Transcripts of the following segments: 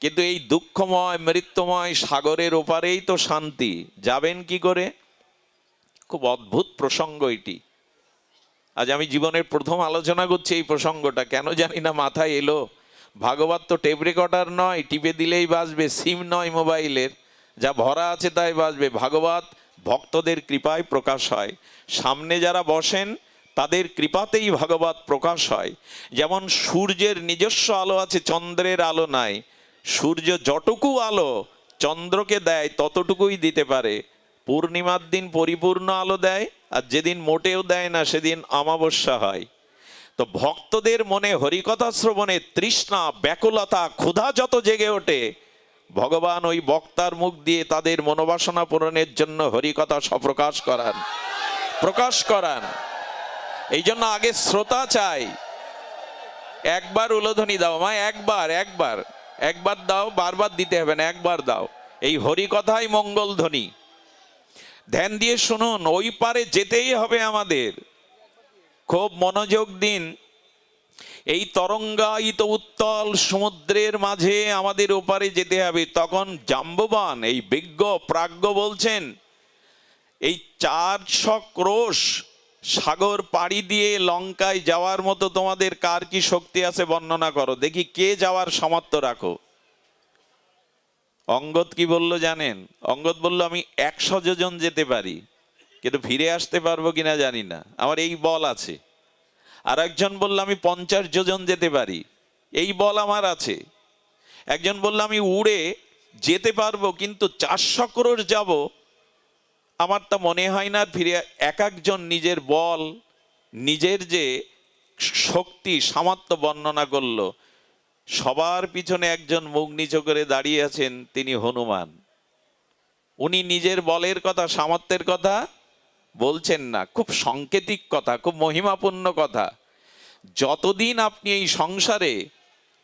কিন্তু এই দুঃখময়, মৃত্যুময় সাগরের ওপারেই তো শান্তি। যাবেন কি করে? খুব অদ্ভুত প্রসঙ্গ এটি। আজ আমি জীবনের প্রথম আলোচনা করছি এই প্রসঙ্গটা। কেন জানি না মাথায় এলো। ভাগবত তো টেপ রেকর্ডার নয়, টিপে দিলেই বাজবে, সিম নয় মোবাইলের। যা ভরা আছে তাই বাজবে। ভাগবত ভক্তদের কৃপায় প্রকাশ হয়। সামনে যারা বসেন, তাদের কৃপাতেই ভাগবত প্রকাশ হয়। যেমন সূর্যের নিজস্ব আলো আছে, চন্দ্রের আলো নাই। সূর্য যতটুকু আলো চন্দ্রকে দেয় ততটুকুই দিতে পারে। পূর্ণিমার দিন পরিপূর্ণ আলো দেয় আর যেদিন মোটেও দেয় না সেদিন অমাবস্যা হয়। তো ভক্তদের মনে হরিকথা শ্রবণে তৃষ্ণা, ব্যাকুলতা, ক্ষুধা যত জেগে ওঠে, ভগবান ওই বক্তার মুখ দিয়ে তাদের মনোবাসনা পূরণের জন্য হরিকথা সপ্রকাশ করান। প্রকাশ করান। এই জন্য আগে শ্রোতা চাই। একবার উলোধ্বনি দাও মা, একবার একবার। একবার দাও, বারবার দিতে হবে না, একবার দাও। এই হরিকথাই মঙ্গল ধ্বনি। ধ্যান দিয়ে শুনুন, ওই পারে যেতেই হবে আমাদের। খুব মনোযোগ দিন। এই তরঙ্গায়িত উত্তল সমুদ্রের মাঝে আমাদের ওপারে যেতে হবে। তখন জাম্ববান, এই বিজ্ঞ প্রাজ্ঞ বলছেন, এই চারশো ক্রোশ সাগর পাড়ি দিয়ে লঙ্কায় যাওয়ার মতো তোমাদের কার কি শক্তি আছে বর্ণনা করো। দেখি কে যাওয়ার সামর্থ্য রাখো। অঙ্গদ কি বলল জানেন? অঙ্গদ বলল, আমি একশো যোজন যেতে পারি, কিন্তু ফিরে আসতে পারব কিনা জানি না। আমার এই বল আছে। আর একজন বলল, আমি পঞ্চাশ যোজন যেতে পারি। এই বল আমার আছে। একজন বলল, আমি উড়ে যেতে পারব, কিন্তু চারশো ক্রোশ যাব আমার তা মনে হয় না ফিরে এক একজন নিজের বল, নিজের যে শক্তি, সামর্থ্য বর্ণনা করল, সবার পিছনে একজন মুখ নিচু করে দাঁড়িয়ে আছেন তিনি হনুমান। উনি নিজের বলের কথা, সামর্থ্যের কথা বলছেন না, খুব সাংকেতিক কথা, খুব মহিমাপূর্ণ কথা। যতদিন আপনি এই সংসারে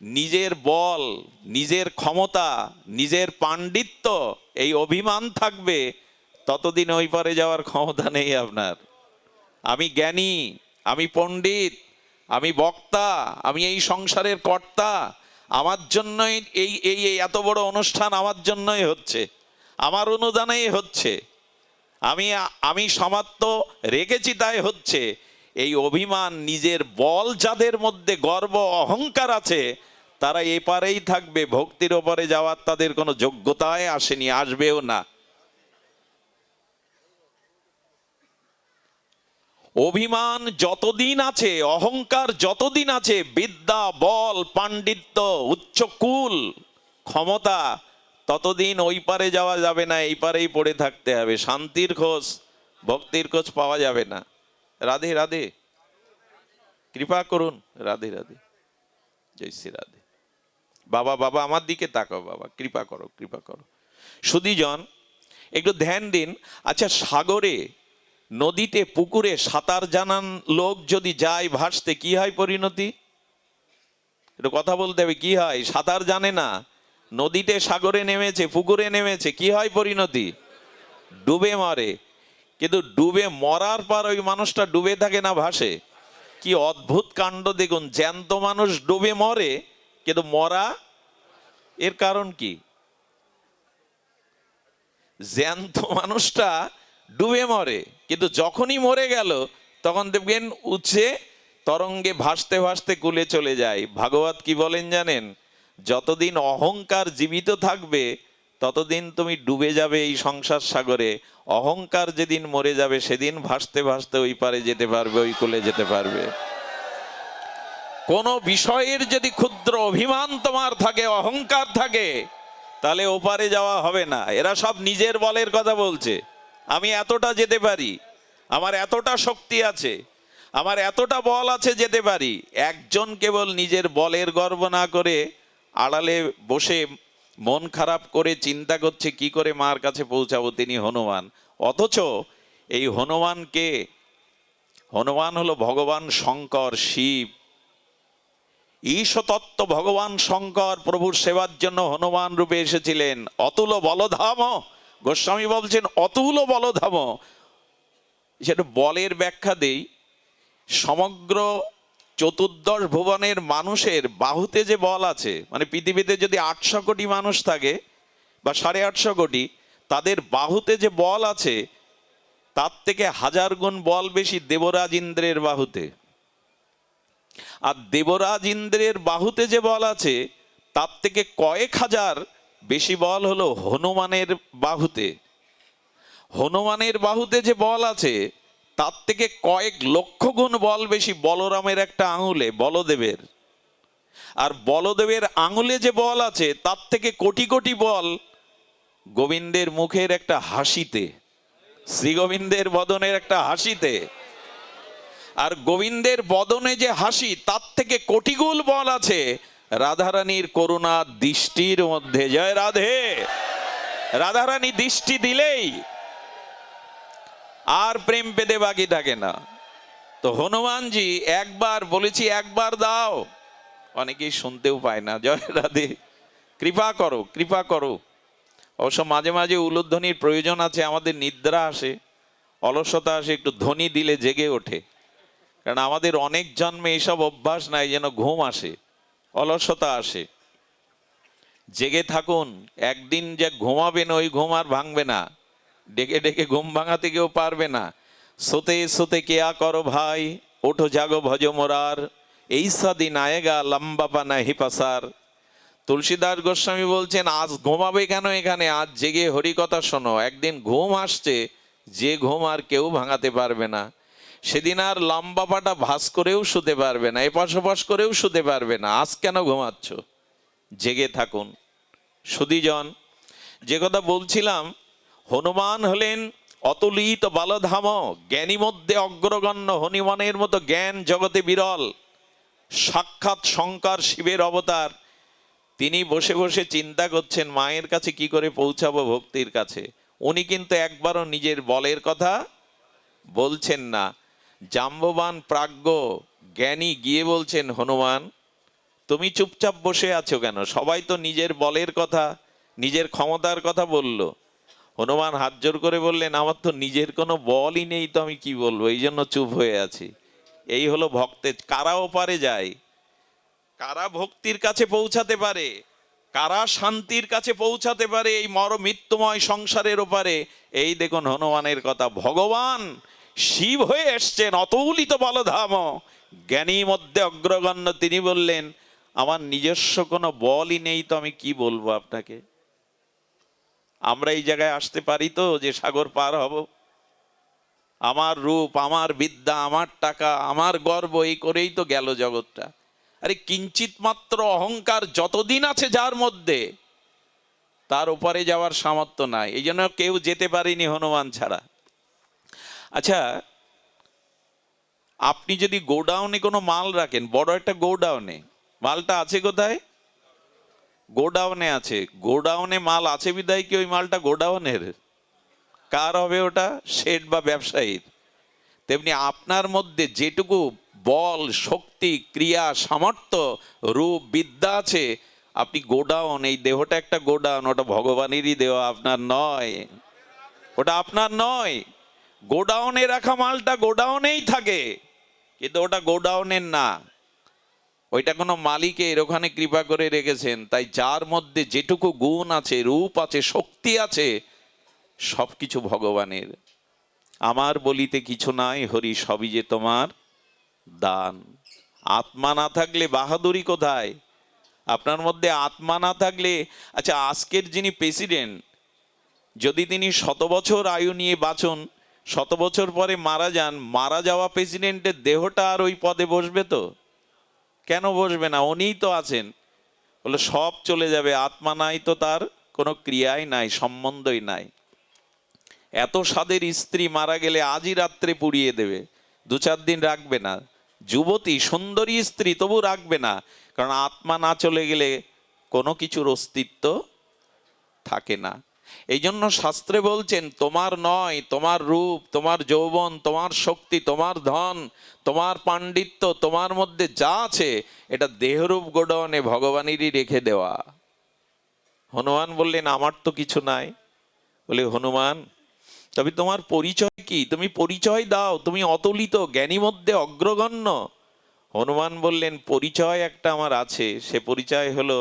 নিজের বল, নিজের ক্ষমতা, নিজের পাণ্ডিত্য, এই অভিমান থাকবে ততদিন ওই পারে যাওয়ার ক্ষমতা নেই আপনার। আমি জ্ঞানী, আমি পণ্ডিত, আমি বক্তা, আমি এই সংসারের কর্তা। আমার জন্যই এই এই এত বড় অনুষ্ঠান আমার জন্যই হচ্ছে। আমার অনুদানেই হচ্ছে। আমি আমি সমাপ্ত রেখেছি তাই হচ্ছে। এই অভিমান, নিজের বল যাদের মধ্যে গর্ব, অহংকার আছে, তারা এপারেই থাকবে। ভক্তির ওপরে যাওয়ার তাদের কোনো যোগ্যতায় আসেনি, আসবেও না। অভিমান যতদিন আছে, অহংকার যতদিন আছে, বিদ্যা, বল, পাণ্ডিত্য উচ্চকুল ক্ষমতা, ততদিন ওই পারে যাওয়া যাবে না, এই পারেই পড়ে থাকতে হবে। শান্তির খোঁজ, ভক্তির খোঁজ পাওয়া যাবে না। রাধে রাধে। কৃপা করুন। রাধে রাধে। জয় শ্রী রাধে। বাবা বাবা, আমার দিকে তাকাও বাবা। কৃপা করো কৃপা করো। সুদীজন একটু ধ্যান দিন। আচ্ছা সাগরে নদীতে পুকুরে সাঁতার জানান লোক যদি যায় ভাসতে, কি হয় পরিণতি? একটু কথা বলতে হবে, কি হয়? সাঁতার জানে না। নদীতে সাগরে নেমেছে, পুকুরে নেমেছে, কি হয় পরিণতি? ডুবে মরে। কিন্তু ডুবে মরার পর ওই মানুষটা ডুবে থাকে না, ভাসে। কি অদ্ভুত কাণ্ড দেখুন, জ্যান্ত মানুষ ডুবে মরে, কিন্তু মরা, এর কারণ কি? জ্যান্ত মানুষটা ডুবে মরে। কিন্তু যখনই মরে গেল, তখন দেখবেন উচ্ছে তরঙ্গে ভাসতে ভাসতে কুলে চলে যায়। ভাগবত কি বলেন জানেন? যতদিন অহংকার জীবিত থাকবে, ততদিন তুমি ডুবে যাবে এই সংসার সাগরে। অহংকার যেদিন মরে যাবে, সেদিন ভাসতে ভাসতে ওই পারে যেতে পারবে, ওই কুলে যেতে পারবে। কোন বিষয়ের যদি ক্ষুদ্র অভিমান তোমার থাকে, অহংকার থাকে, তাহলে ওপারে যাওয়া হবে না। এরা সব নিজের বলের কথা বলছে। আমি এতটা যেতে পারি। আমার এতটা শক্তি আছে। আমার এতটা বল আছে যেতে পারি। একজন কেবল নিজের বলের গর্ব না করে আড়ালে বসে মন খারাপ করে চিন্তা করছে, কি করে মার কাছে পৌঁছাবো তিনি হনুমান। অথচ এই হনুমানকে, হনুমান হলো ভগবান শঙ্কর শিব। ঈশতত্ত্ব ভগবান শঙ্কর প্রভুর সেবার জন্য হনুমান রূপে এসেছিলেন। অতুল বলধাম গোস্বামী বলছেন, অতুল বলধাম। সেটা বলের ব্যাখ্যা দেই। সমগ্র চতুর্দশ ভুবনের মানুষের বাহুতে যে বল আছে মানে পৃথিবীতে যদি আটশো কোটি মানুষ থাকে বা সাড়ে আটশো কোটি, তাদের বাহুতে যে বল আছে, তার থেকে হাজার গুণ বল বেশি দেবরাজ ইন্দ্রের বাহুতে। আর দেবরাজ ইন্দ্রের বাহুতে যে বল আছে, তার থেকে কয়েক হাজার বেশি বল হলো হনুমানের বাহুতে। হনুমানের বাহুতে যে বল আছে, তার থেকে কয়েক লক্ষ গুণ বল বেশি বলরামের একটা আঙুলে, বলদেবের। আর বলদেবের আঙুলে যে বল আছে, তার থেকে কোটি কোটি বল গোবিন্দের মুখের একটা হাসিতে শ্রী গোবিন্দের বদনের একটা হাসিতে। আর গোবিন্দের বদনে যে হাসি, তার থেকে কোটিগুল বল আছে রাধারানীর করুণা দৃষ্টির মধ্যে। জয় রাধে। রাধারানী দৃষ্টি দিলেই আর প্রেম পেতে বাকি থাকে না। তো হনুমানজি একবার বলেছি, একবার দাও। অনেকেই শুনতেও পায় না। জয় রাধে। কৃপা করো কৃপা করো। অবশ্য মাঝে মাঝে উলুধ্বনির প্রয়োজন আছে, আমাদের নিদ্রা আসে, অলসতা আসে, একটু ধ্বনি দিলে জেগে ওঠে। কারণ আমাদের অনেক জন্মে এসব অভ্যাস নাই, যেন ঘুম আসে। অলসতা আসে। জেগে থাকুন, একদিন যে ঘুমাবেন ওই ঘুম আর ভাঙবে না। ডেকে ডেকে ঘুম ভাঙাতে কেউ পারবে না। সোতে সোতে কেয়া করো ভাই? ওঠো, জাগো ভজ মোরার। এই সাদিন আয়েগা লম্বা পানা হিপাসার। তুলসীদাস গোস্বামী বলছেন, আজ ঘুমাবে কেন এখানে? আজ জেগে হরিকথা শোনো। একদিন ঘুম আসছে, যে ঘুম আর কেউ ভাঙাতে পারবে না। সেদিন আর লম্বা পাটা ভাস করেও শুতে পারবে না, এপাশ ওপাশ করেও শুতে পারবে না। আজ কেন ঘুমাচ্ছ? জেগে থাকুন। সুদীজন, যে কথা বলছিলাম, হনুমান হলেন অতুলিত বালধাম, জ্ঞানী মধ্যে অগ্রগণ্য, হনুমানের মতো জ্ঞান জগতে বিরল। সাক্ষাৎ শঙ্কর শিবের অবতার। তিনি বসে বসে চিন্তা করছেন, মায়ের কাছে কি করে পৌঁছাবো ভক্তির কাছে। উনি কিন্তু একবারও নিজের বলের কথা বলছেন না। জাম্ববান প্রাজ্ঞ জ্ঞানী গিয়ে বলছেন, হনুমান, তুমি চুপচাপ বসে আছো কেন? সবাই তো নিজের বলের কথা, নিজের ক্ষমতার কথা বলল। হনুমান হাত জোর করে বললেন, আমার তো নিজের কোনো বলই নেই তো আমি কি বলব? এই জন্য চুপ হয়ে আছি। এই হলো ভক্তের, কারা ওপারে যায়? কারা ভক্তির কাছে পৌঁছাতে পারে? কারা শান্তির কাছে পৌঁছাতে পারে এই মর মৃত্যুময় সংসারের ওপারে? এই দেখুন হনুমানের কথা, ভগবান শিব হয়ে এসছেন, অতৌলিত বলধাম। জ্ঞানী মধ্যে অগ্রগণ্য তিনি বললেন, আমার নিজস্ব কোনো বলই নেই তো আমি কি বলব আপনাকে? আমরা এই জায়গায় আসতে পারি তো যে সাগর পার হব। আমার রূপ, আমার বিদ্যা, আমার টাকা, আমার গর্ব, এই করেই তো গেল জগৎটা। আরে কিঞ্চিত মাত্র অহংকার যতদিন আছে যার মধ্যে, তার ওপারে যাওয়ার সামর্থ্য নাই। এই জন্য কেউ যেতে পারেনি হনুমান ছাড়া। আচ্ছা আপনি যদি গোডাউনে কোনো মাল রাখেন, বড় একটা গোডাউনে, মালটা আছে কোথায়? গোডাউনে আছে। গোডাউনে মাল আছে বিদায় কি ওই মালটা গোডাউনের? কার হবে ওটা? শেড বা ব্যবসায়ীর। তেমনি আপনার মধ্যে যেটুকু বল, শক্তি, ক্রিয়া, সামর্থ্য, রূপ, বিদ্যা আছে, আপনি গোডাউন, এই দেহটা একটা গোডাউন, ওটা ভগবানেরই দেওয়া আপনার নয়। ওটা আপনার নয়। গোডাউনে রাখা মালটা গোডাউনেই থাকে, কিন্তু ওটা গোডাউনের না। ওইটা কোনো মালিকের ওখানে কৃপা করে রেখেছেন, তাই যার মধ্যে যেটুকু গুণ আছে, রূপ আছে, শক্তি আছে সব কিছু ভগবানের। আমার বলিতে কিছু নাই, হরি সবই যে তোমার দান। আত্মা না থাকলে বাহাদুরি কোথায়? আপনার মধ্যে আত্মা না থাকলে আচ্ছা আজকের যিনি প্রেসিডেন্ট, যদি তিনি শত বছর আয়ু নিয়ে বাঁচন শত বছর পরে মারা যান। মারা যাওয়া প্রেসিডেন্টের দেহটা আর ওই পদে বসবে তো? কেন বসবে না? উনিই তো আছেন। বলে সব চলে যাবে। আত্মা নাই তো তার কোনো ক্রিয়াই নাই, সম্বন্ধই নাই। এত স্বাদের স্ত্রী মারা গেলে আজই রাত্রে পুড়িয়ে দেবে। দু চার দিন রাখবে না। যুবতী, সুন্দরী স্ত্রী তবু রাখবে না। কারণ আত্মা না চলে গেলে কোনো কিছুর অস্তিত্ব থাকে না। এই জন্য শাস্ত্রে বলছেন, তোমার নয়, তোমার রূপ, তোমার যৌবন, তোমার শক্তি, তোমার ধন, তোমার পাণ্ডিত্য, তোমার মধ্যে যা আছে, এটা দেহরূপ গোডনে ভগবানেরই রেখে দেওয়া। হনুমান বললেন, আমার তো কিছু নাই। বলে, হনুমান, তবে তোমার পরিচয় কি? তুমি পরিচয় দাও, তুমি অতুলিত, জ্ঞানী মধ্যে অগ্রগণ্য। হনুমান বললেন, পরিচয় একটা আমার আছে, সে পরিচয় হলো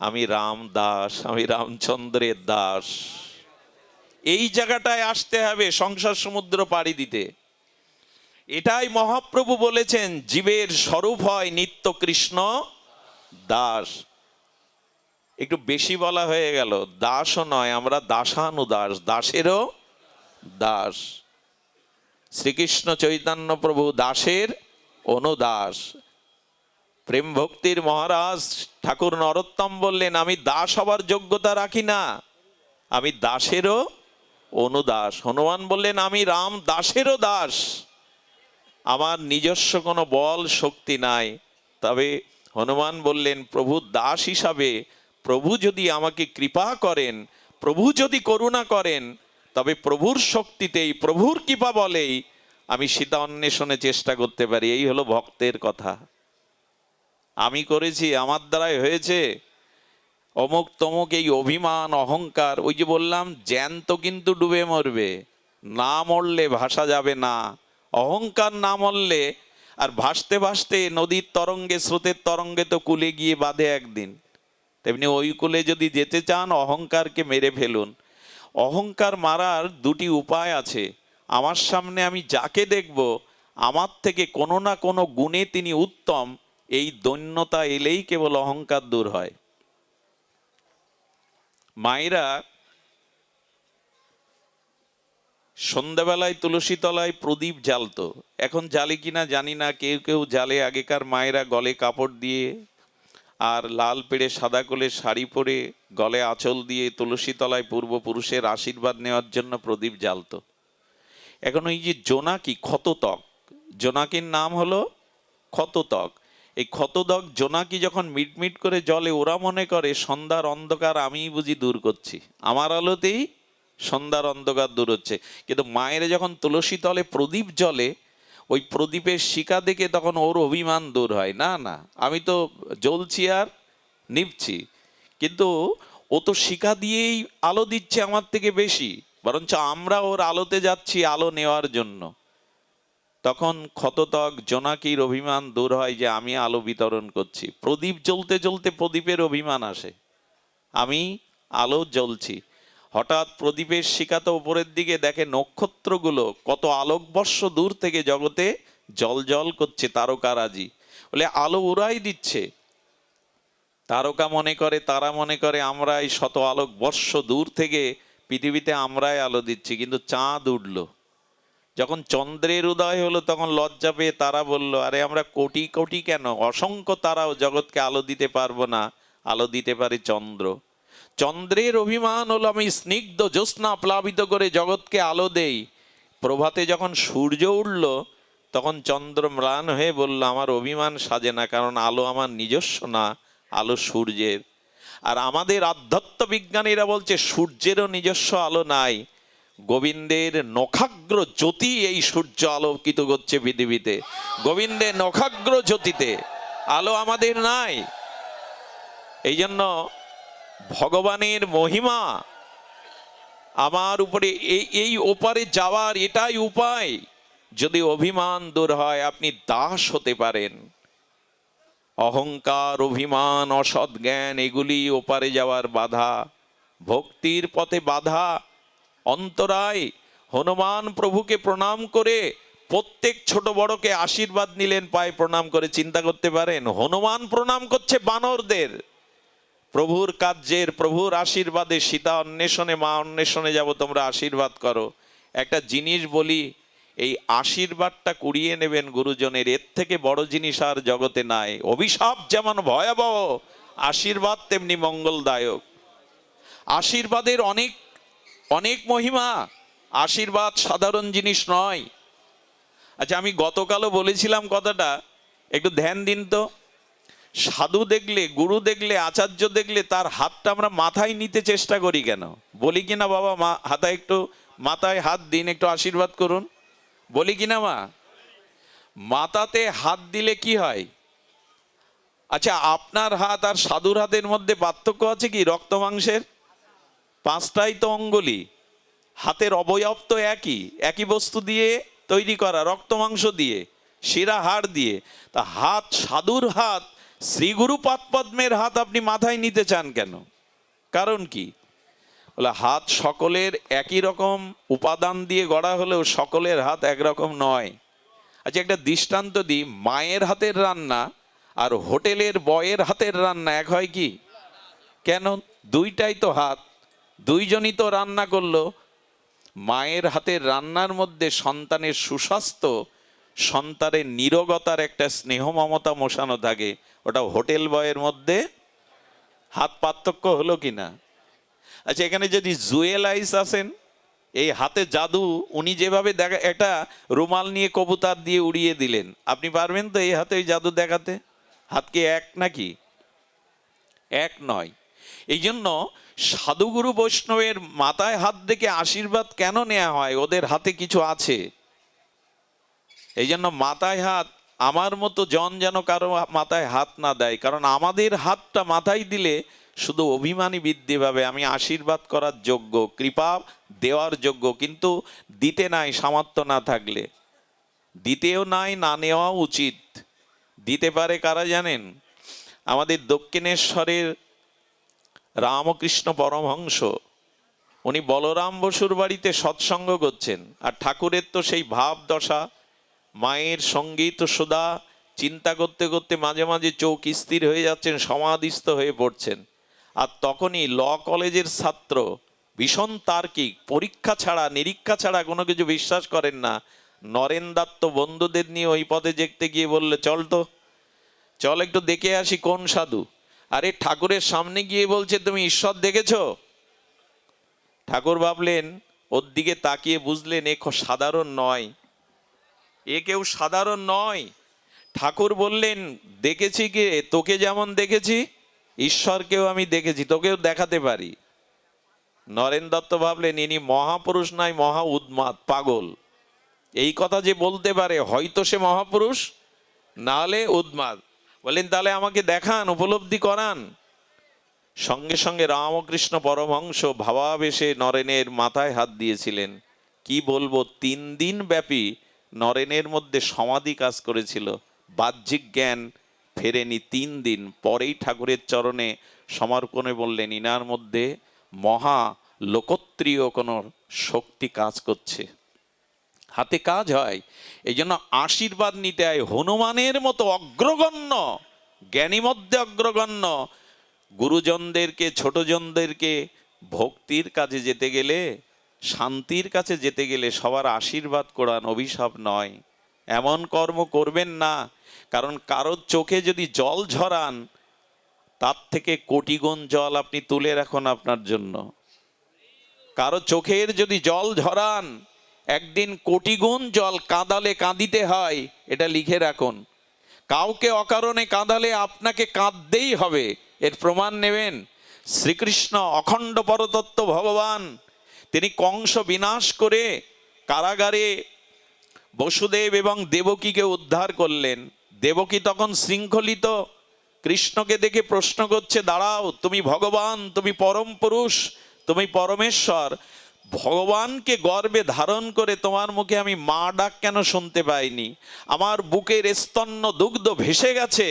আমি রাম দাস, আমি রামচন্দ্রের দাস। এই জায়গাটায় আসতে হবে, সংসার সমুদ্র পাড়ি দিতে। এটাই মহাপ্রভু বলেছেন, জীবের স্বরূপ হয় নিত্য কৃষ্ণ দাস। একটু বেশি বলা হয়ে গেল, দাসও নয়, আমরা দাসানু দাস দাসেরও দাস। শ্রীকৃষ্ণ চৈতন্য প্রভু দাসের অনুদাস। প্রেম ভক্তির মহারাজ ঠাকুর নরোত্তম বললেন, আমি দাস হবার যোগ্যতা রাখি না। আমি দাসেরও অনুদাস। হনুমান বললেন, আমি রাম দাসেরও দাস। আমার নিজস্ব কোনো বল শক্তি নাই। তবে হনুমান বললেন, প্রভু দাস হিসাবে, প্রভু যদি আমাকে কৃপা করেন, প্রভু যদি করুণা করেন, তবে প্রভুর শক্তিতেই, প্রভুর কৃপা বলেই আমি সীতা অন্বেষণে চেষ্টা করতে পারি। এই হলো ভক্তের কথা। আমি করেছি, আমার দ্বারাই হয়েছে। অমুক তমুক এই অভিমান, অহংকার, ওই যে বললাম, জ্যান্ত কিন্তু ডুবে মরবে। না মরলে ভাসা যাবে না। অহংকার না মরলে, আর ভাসতে ভাসতে নদীর তরঙ্গে, স্রোতের তরঙ্গে তো কুলে গিয়ে বাঁধে একদিন। তেমনি ওই কুলে যদি যেতে চান, অহংকারকে মেরে ফেলুন। অহংকার মারার দুটি উপায় আছে। আমার সামনে আমি যাকে দেখব, আমার থেকে কোনো না কোনো গুণে তিনি উত্তম। এই দৈন্যতা এলেই কেবল অহংকার দূর হয়। মায়েরা সন্ধ্যাবেলায় তুলসী তলায় প্রদীপ জ্বালতো। এখন জ্বালে কিনা জানি না, কেউ কেউ জ্বালে আগেকার মায়েরা গলে কাপড় দিয়ে আর লাল পেড়ে সাদা কোলে শাড়ি পরে গলে আঁচল দিয়ে তুলসী তলায় পূর্বপুরুষের আশীর্বাদ নেওয়ার জন্য প্রদীপ জ্বালতো। এখন ওই যে জোনাকি ক্ষততক জোনাকির নাম হলো ক্ষততক এই ক্ষতদক জোনাকি যখন মিটমিট করে জলে, ওরা মনে করে, সন্ধ্যার অন্ধকার আমিই বুঝি দূর করছি। আমার আলোতেই সন্ধ্যার অন্ধকার দূর হচ্ছে। কিন্তু মায়ের যখন তুলসী তলে প্রদীপ জ্বলে, ওই প্রদীপের শিকা দেখে তখন ওর অভিমান দূর হয়। না না, আমি তো জ্বলছি আর নিভছি। কিন্তু ও তো শিকা দিয়েই আলো দিচ্ছে আমার থেকে বেশি। বরঞ্চ আমরা ওর আলোতে যাচ্ছি আলো নেওয়ার জন্য। তখন ক্ষততক জোনাকির অভিমান দূর হয় যে আমি আলো বিতরণ করছি। প্রদীপ জ্বলতে জ্বলতে প্রদীপের অভিমান আসে। আমি আলো জ্বলছি। হঠাৎ প্রদীপের শিকাত উপরের দিকে দেখে নক্ষত্রগুলো কত আলোকবর্ষ দূর থেকে জগতে জল জল করছে তারকারাজি। বলে, আলো উড়াই দিচ্ছে। তারকা মনে করে, তারা মনে করে আমরা এই শত আলোক বর্ষ দূর থেকে পৃথিবীতে আমরাই আলো দিচ্ছি। কিন্তু চাঁদ উঠল। যখন চন্দ্রের উদয় হলো, তখন লজ্জা পেয়ে তারা বলল, আরে, আমরা কোটি কোটি কেন? অসংখ্য তারাও জগৎকে আলো দিতে পারব না। আলো দিতে পারে চন্দ্র। চন্দ্রের অভিমান হলো, আমি স্নিগ্ধ জ্যোৎস্না প্লাবিত করে জগৎকে আলো দেই। প্রভাতে যখন সূর্য উঠল, তখন চন্দ্র ম্লান হয়ে বলল, আমার অভিমান সাজে না, কারণ আলো আমার নিজস্ব না, আলো সূর্যের। আর আমাদের আধ্যাত্ম বিজ্ঞানীরা বলছে, সূর্যেরও নিজস্ব আলো নাই। গোবিন্দের নখাগ্র জ্যোতি এই সূর্য আলোকিত করছে পৃথিবীতে। গোবিন্দের নখাগ্র জ্যোতিতে আলো আমাদের নাই। এই জন্য ভগবানের মহিমা আমার উপরে এই এই ওপারে যাওয়ার এটাই উপায়। যদি অভিমান দূর হয়, আপনি দাস হতে পারেন। অহংকার, অভিমান, অসৎ জ্ঞান, এগুলি ওপারে যাওয়ার বাধা, ভক্তির পথে বাধা। অন্তরায় হনুমান প্রভুকে প্রণাম করে প্রত্যেক ছোট বড়কে আশীর্বাদ নিলেন, পায়ে প্রণাম করে চিন্তা করতে পারেন, হনুমান প্রণাম করছে বানরদের। প্রভুর কার্যের, প্রভুর আশীর্বাদে সীতা অন্বেষণে, মা অন্বেষণে যাব, তোমরা আশীর্বাদ করো। একটা জিনিস বলি, এই আশীর্বাদটা কুড়িয়ে নেবেন গুরুজনের, এর থেকে বড় জিনিস আর জগতে নাই। অভিশাপ যেমন ভয়াবহ, আশীর্বাদ তেমনি মঙ্গলদায়ক। আশীর্বাদের অনেক অনেক মহিমা, আশীর্বাদ সাধারণ জিনিস নয়। আচ্ছা আমি গতকালও বলেছিলাম কথাটা, একটু ধ্যান দিন তো। সাধু দেখলে, গুরু দেখলে, আচার্য দেখলে তার হাতটা আমরা মাথায় নিতে চেষ্টা করি কেন? বলি কিনা বাবা, মা হাতায় একটু মাথায় হাত দিন, একটু আশীর্বাদ করুন। বলি কিনা মা? মাথাতে হাত দিলে কি হয়? আচ্ছা আপনার হাত আর সাধুর হাতের মধ্যে পার্থক্য আছে কি, রক্ত মাংসের? পাঁচটাই তো অঙ্গুলি। হাতের অবয়ব তো একই একই বস্তু দিয়ে তৈরি করা, রক্ত মাংস দিয়ে, শিরা হাড় দিয়ে। তা হাত, সাধুর হাত, শ্রীগুরু পদ্মের হাত আপনি মাথায় নিতে চান কেন? কারণ কি? বলে হাত সকলের একই রকম, উপাদান দিয়ে গড়া হলেও সকলের হাত একরকম নয়। আচ্ছা একটা দৃষ্টান্ত দিই, মায়ের হাতের রান্না আর হোটেলের বয়ের হাতের রান্না এক হয় কি? কেন? দুইটাই তো হাত। দুইজনই তো রান্না করল। মায়ের হাতের রান্নার মধ্যে সন্তানের সুস্বাস্থ্য, সন্তানের নিরগতার একটা স্নেহ মমতা মশানো থাকে। ওটা হোটেল বয়ের মধ্যে হাত পার্থক্য হলো কি না? আচ্ছা এখানে যদি জুয়েল আইস আছেন এই হাতে জাদু উনি যেভাবে দেখা, একটা রুমাল নিয়ে কবুতার দিয়ে উড়িয়ে দিলেন। আপনি পারবেন তো এই হাতে ওই জাদু দেখাতে? হাত কি এক নাকি? এক নয়। এই জন্য সাধুগুরু বৈষ্ণবের মাথায় হাত দেখে আশীর্বাদ কেন নেওয়া হয়? ওদের হাতে কিছু আছে। এই জন্য মাথায় হাত, আমার মতো জন যেন কারও মাথায় হাত না দেয়। কারণ আমাদের হাতটা মাথায় দিলে শুধু অভিমানী বৃদ্ধি পাবে। আমি আশীর্বাদ করার যোগ্য, কৃপা দেওয়ার যোগ্য, কিন্তু দিতে নাই, সামর্থ্য না থাকলে। দিতেও নাই, না নেওয়া উচিত। দিতে পারে কারা জানেন? আমাদের দক্ষিণেশ্বরের রামকৃষ্ণ পরমহংস। উনি বলরাম বসুর বাড়িতে সৎসঙ্গ করছেন। আর ঠাকুরের তো সেই ভাব দশা, মায়ের সংগীত সুদা, চিন্তা করতে করতে মাঝে মাঝে চোখ স্থির হয়ে যাচ্ছেন, সমাধিস্থ হয়ে পড়ছেন। আর তখনই ল কলেজের ছাত্র, ভীষণ তার্কিক, পরীক্ষা ছাড়া, নিরীক্ষা ছাড়া কোনো কিছু বিশ্বাস করেন না। নরেন দত্ত বন্ধুদের নিয়ে ওই পথে দেখতে গিয়ে বললে, চল তো, চল একটু দেখে আসি কোন সাধু। আরে ঠাকুরের সামনে গিয়ে বলছে, তুমি ঈশ্বর দেখেছ? ঠাকুর ভাবলেন, ওর দিকে তাকিয়ে বুঝলেন, এ সাধারণ নয়। এ কেউ সাধারণ নয়। ঠাকুর বললেন, দেখেছি কে? তোকে যেমন দেখেছি, ঈশ্বরকেও আমি দেখেছি, তোকেও দেখাতে পারি। নরেন দত্ত ভাবলেন, ইনি মহাপুরুষ নয় মহা উদ্মাদ পাগল। এই কথা যে বলতে পারে, হয়তো সে মহাপুরুষ নাহলে উন্মাদ বলেন, তাহলে আমাকে দেখান, উপলব্ধি করান। সঙ্গে সঙ্গে রামকৃষ্ণ পরমহংস ভাবাবেশে নরেনের মাথায় হাত দিয়েছিলেন। কি বলব, তিন দিন ব্যাপী নরেনের মধ্যে সমাধি কাজ করেছিল। বাহ্যিক জ্ঞান ফেরেনি তিন দিন। পরেই ঠাকুরের চরণে সমর্পণে বললেন, ইনার মধ্যে মহা লোকত্রিয় কোনো শক্তি কাজ করছে। হাতে কাজ হয়। এই জন্য আশীর্বাদ নিতে হয়। হনুমানের মতো অগ্রগণ্য জ্ঞানী মধ্যে অগ্রগণ্য, গুরুজনদেরকে, ছোটজনদেরকে ভক্তির কাজে যেতে গেলে, শান্তির কাছে যেতে গেলে সবার আশীর্বাদ করান অভিশাপ নয়। এমন কর্ম করবেন না। কারণ কারোর চোখে যদি জল ঝরান, তার থেকে কোটিগুণ জল আপনি তুলে রাখুন আপনার জন্য। কারও চোখের যদি জল ঝরান একদিন কোটিগুণ জল কাঁদালে কাঁদিতে হয়, এটা লিখে রাখুন। কাউকে অকারণে কাঁদালে আপনাকে কাঁদতেই হবে, এর প্রমাণ নেবেন। শ্রীকৃষ্ণ অখণ্ড পরতত্ত্ব ভগবান, তিনি কংস বিনাশ করে কারাগারে বসুদেব এবং দেবকীকে উদ্ধার করলেন। দেবকী তখন শৃঙ্খলিত, কৃষ্ণকে দেখে প্রশ্ন করছে, দাঁড়াও, তুমি ভগবান, তুমি পরম পুরুষ, তুমি পরমেশ্বর। ভগবানকে গর্বে ধারণ করে তোমার মুখে আমি মা ডাক কেন শুনতে পাইনি? আমার বুকের স্তন্য দুগ্ধ ভেসে গেছে,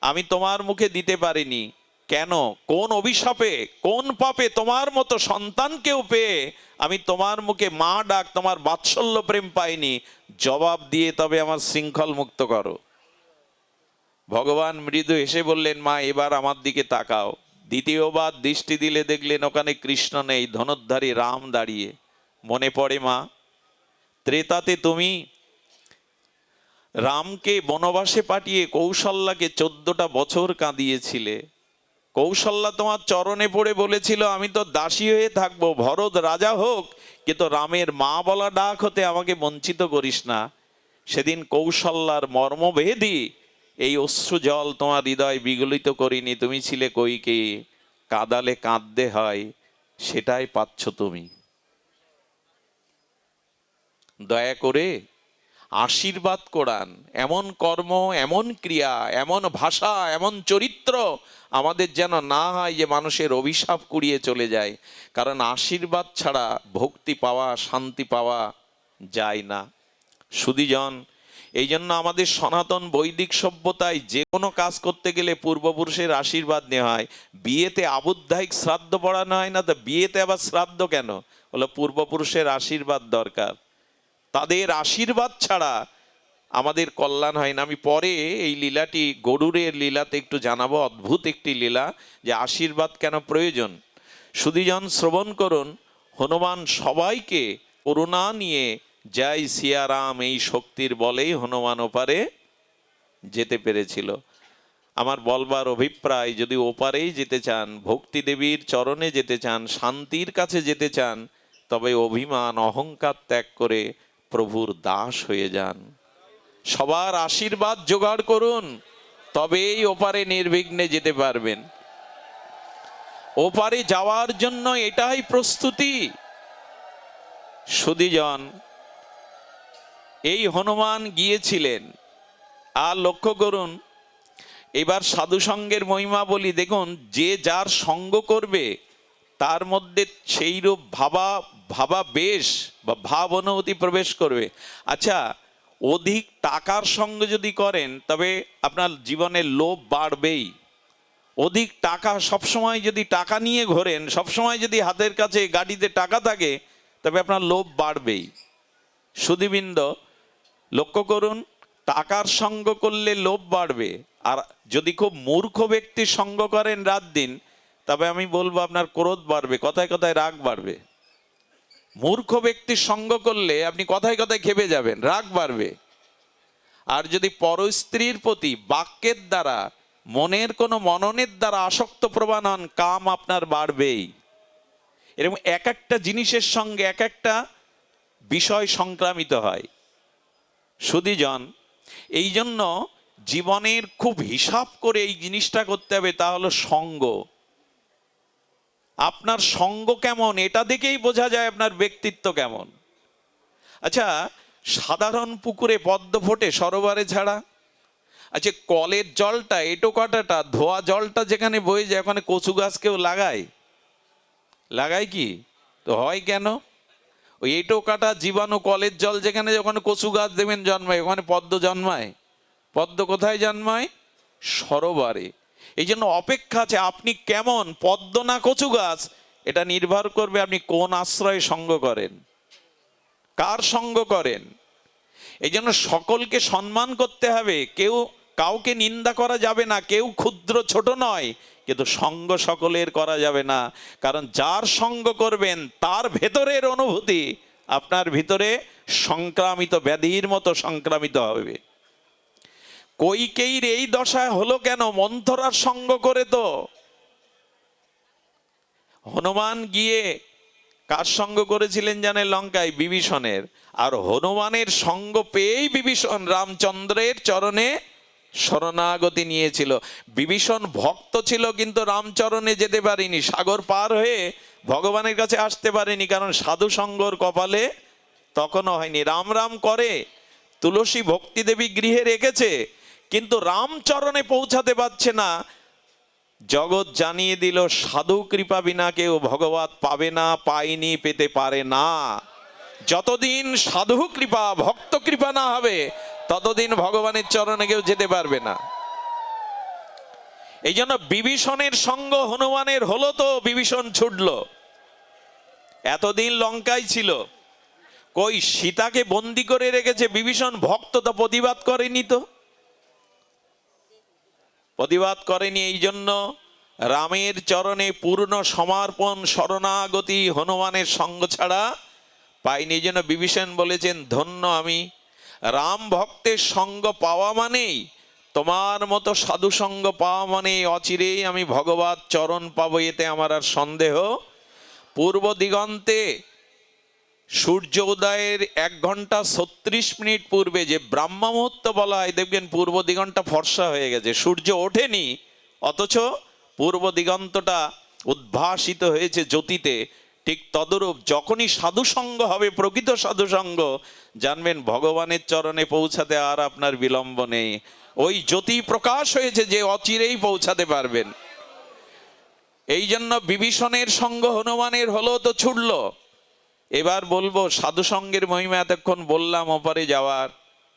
আমি তোমার মুখে দিতে পারিনি। কেন? কোন অভিশাপে, কোন পাপে তোমার মতো সন্তানকেও পেয়ে আমি তোমার মুখে মা ডাক, তোমার বাৎসল্য প্রেম পাইনি? জবাব দিয়ে তবে আমার শৃঙ্খল মুক্ত করো। ভগবান মৃদু এসে বললেন, মা, এবার আমার দিকে তাকাও। দ্বিতীয়বার দৃষ্টি দিলে দেখলেন ওখানে কৃষ্ণ নেই, ধনুর্ধারী রাম দাঁড়িয়ে। মনে পড়ে মা, ত্রেতাতে তুমি রামকে বনবাসে পাঠিয়ে কৌশল্যাকে চোদ্দটা বছর কাঁদিয়েছিলে। কৌশল্যা তোমার চরণে পড়ে বলেছিল, আমি তো দাসী হয়ে থাকব, ভরত রাজা হোক, কিন্তু রামের মা বলা ডাক হতে আমাকে বঞ্চিত করিস না। সেদিন কৌশল্যার মর্মভেদী এই অশ্রু জল তোমার হৃদয় বিগলিত করিনি, তুমি ছিলে কইকে কাদালে কাঁদতে হয়, সেটাই পাচ্ছ তুমি। দয়া করে আশীর্বাদ করান, এমন কর্ম, এমন ক্রিয়া, এমন ভাষা, এমন চরিত্র আমাদের যেন না হয় যে মানুষের অভিশাপ কুড়িয়ে চলে যায়, কারণ আশীর্বাদ ছাড়া ভক্তি পাওয়া, শান্তি পাওয়া যায় না। সুদীজন এই জন্য আমাদের সনাতন বৈদিক সভ্যতায় যে কোনো কাজ করতে গেলে পূর্বপুরুষের আশীর্বাদ নেওয়া হয়। বিয়েতে আবুদ্ধায়িক শ্রাদ্ধ পড়ানো হয় না, তো বিয়েতে আবার শ্রাদ্ধ কেন? হলো পূর্বপুরুষের আশীর্বাদ দরকার। তাদের আশীর্বাদ ছাড়া আমাদের কল্যাণ হয় না। আমি পরে এই লীলাটি গরুরের লীলাতে একটু জানাব, অদ্ভুত একটি লীলা যে আশীর্বাদ কেন প্রয়োজন? সুদীজন শ্রবণ করুন, হনুমান সবাইকে করুণা নিয়ে জয় সিয়ারাম, এই শক্তির বলেই হনুমান ওপারে যেতে পেরেছিল। আমার বলবার অভিপ্রায়, যদি ওপারেই যেতে চান, ভক্তি দেবীর চরণে যেতে চান, শান্তির কাছে যেতে চান, তবে অভিমান, অহংকার ত্যাগ করে প্রভুর দাস হয়ে যান। সবার আশীর্বাদ জোগাড় করুন, তবেই ওপারে নির্বিঘ্নে যেতে পারবেন। ওপারে যাওয়ার জন্য এটাই প্রস্তুতি। সুদীজন এই হনুমান গিয়েছিলেন। আর লক্ষ্য করুন, এবার সাধু সঙ্গের মহিমা বলি, দেখুন, যে যার সঙ্গ করবে, তার মধ্যে সেইরূপ ভাবা ভাবা বেশ বা ভাব অনুভূতি প্রবেশ করবে। আচ্ছা অধিক টাকার সঙ্গে যদি করেন, তবে আপনার জীবনে লোভ বাড়বেই। অধিক টাকা, সবসময় যদি টাকা নিয়ে ঘোরেন, সবসময় যদি হাতের কাছে গাড়িতে টাকা থাকে, তবে আপনার লোভ বাড়বেই। সুদীবৃন্দ লক্ষ্য করুন, টাকার সঙ্গ করলে লোভ বাড়বে। আর যদি খুব মূর্খ ব্যক্তির সঙ্গ করেন রাত দিন, তবে আমি বলব আপনার ক্রোধ বাড়বে, কথায় কথায় রাগ বাড়বে। মূর্খ ব্যক্তির সঙ্গ করলে আপনি কথায় কথায় খেপে যাবেন, রাগ বাড়বে। আর যদি পরস্ত্রীর প্রতি বাক্যের দ্বারা, মনের কোনো মননের দ্বারা আসক্ত প্রমাণ হন, কাম আপনার বাড়বেই। এরকম এক একটা জিনিসের সঙ্গে এক একটা বিষয় সংক্রামিত হয়। সুদীজন এই জন্য জীবনের খুব হিসাব করে এই জিনিসটা করতে হবে, তা হলো সঙ্গ। আপনার সঙ্গ কেমন? এটা দেখেই বোঝা যায় আপনার ব্যক্তিত্ব কেমন। আচ্ছা সাধারণ পুকুরে পদ্ম ফোটে সরোবরে ছাড়া আচ্ছা কলের জলটা, এটো কাটাটা, ধোয়া জলটা যেখানে বয়ে যায়, ওখানে কচু গাছ কেউ লাগায়? লাগায় কি? তো হয় কেন? ওই এটো কাটা জীবাণু কলের জল যেখানে ওখানে কচু গাছ দেবেন জন্মায়, ওখানে পদ্ম জন্মায়। পদ্ম কোথায় জন্মায়? সরোবরে। এই জন্য অপেক্ষা আছে, আপনি কেমন? পদ্ম না কচু গাছ? এটা নির্ভর করবে আপনি কোন আশ্রয়ে সঙ্গ করেন। কার সঙ্গ করেন? এই জন্য সকলকে সম্মান করতে হবে। কেউ কাউকে নিন্দা করা যাবে না, কেউ ক্ষুদ্র ছোট নয়, কিন্তু সঙ্গ সকলের করা যাবে না। কারণ যার সঙ্গ করবেন, তার ভেতরের অনুভূতি আপনার ভিতরে সংক্রামিত, ব্যাধির মতো সংক্রামিত হবে। কৈকেয়ীর এই দশায় হলো কেন? মন্থরার সঙ্গ করে তো। হনুমান গিয়ে কার সঙ্গ করেছিলেন জানে লঙ্কায়? বিভীষণের। আর হনুমানের সঙ্গ পেয়েই বিভীষণ রামচন্দ্রের চরণে শরণাগতি নিয়েছিল। বিভীষণ ভক্ত ছিল কিন্তু রামচরণে যেতে পারিনি। সাগর পার হয়ে ভগবানের কাছে আসতে পারেনি কারণ সাধু সঙ্গর কপালে তখনও হয়নি। রাম রাম করে তুলসী ভক্তি দেবী গৃহে রেখেছে কিন্তু রামচরণে পৌঁছাতে পারছে না। জগৎ জানিয়ে দিল, সাধু কৃপা বিনা কেউ ভগবত পাবে না পায়নি পেতে পারে না। যতদিন সাধু কৃপা, ভক্ত কৃপা না হবে ততদিন ভগবানের চরণে কেউ যেতে পারবে না। এই জন্য বিভীষণের সঙ্গ হনুমানের হলো তো বিভীষণ ছুটল। এতদিন লঙ্কায় ছিল। কই সীতাকে বন্দি করে রেখেছে বিভীষণ? ভক্ত তো প্রতিবাদ করেনি তো। প্রতিবাদ করেনি এই জন্য রামের চরণে পূর্ণ সমর্পণ শরণাগতি হনুমানের সঙ্গ ছাড়া পাইনি। এই জন্য বিভীষণ বলেছেন, ধন্য আমি রাম ভক্তের সঙ্গ পাওয়া মানেই, তোমার মতো সাধু সঙ্গ পাওয়া মানে অচিরেই আমি ভগবত চরণ পাবো, এতে আমার আর সন্দেহ। পূর্ব দিগন্তে সূর্য উদয়ের এক ঘণ্টা ছত্রিশ মিনিট পূর্বে যে ব্রাহ্ম মুহূর্ত বলা হয়, দেখবেন পূর্ব দিগন্তটা ফর্সা হয়ে গেছে, সূর্য ওঠেনি, অথচ পূর্ব দিগন্তটা উদ্ভাসিত হয়েছে জ্যোতিতে, ঠিক তদরূপ যখনই সাধুসঙ্গ হবে, প্রকৃত সাধুসঙ্গ জানবেন, ভগবানের চরণে পৌঁছাতে আর আপনার বিলম্ব নেই। ওই জ্যোতি প্রকাশ হয়েছে যে অচিরেই পৌঁছাতে পারবেন। এই জন্য বিভীষণের সঙ্গ হনুমানের হলো তো ছুটল। এবার বলব সাধু সঙ্গের মহিমা এতক্ষণ বললাম ওপারে যাওয়ার।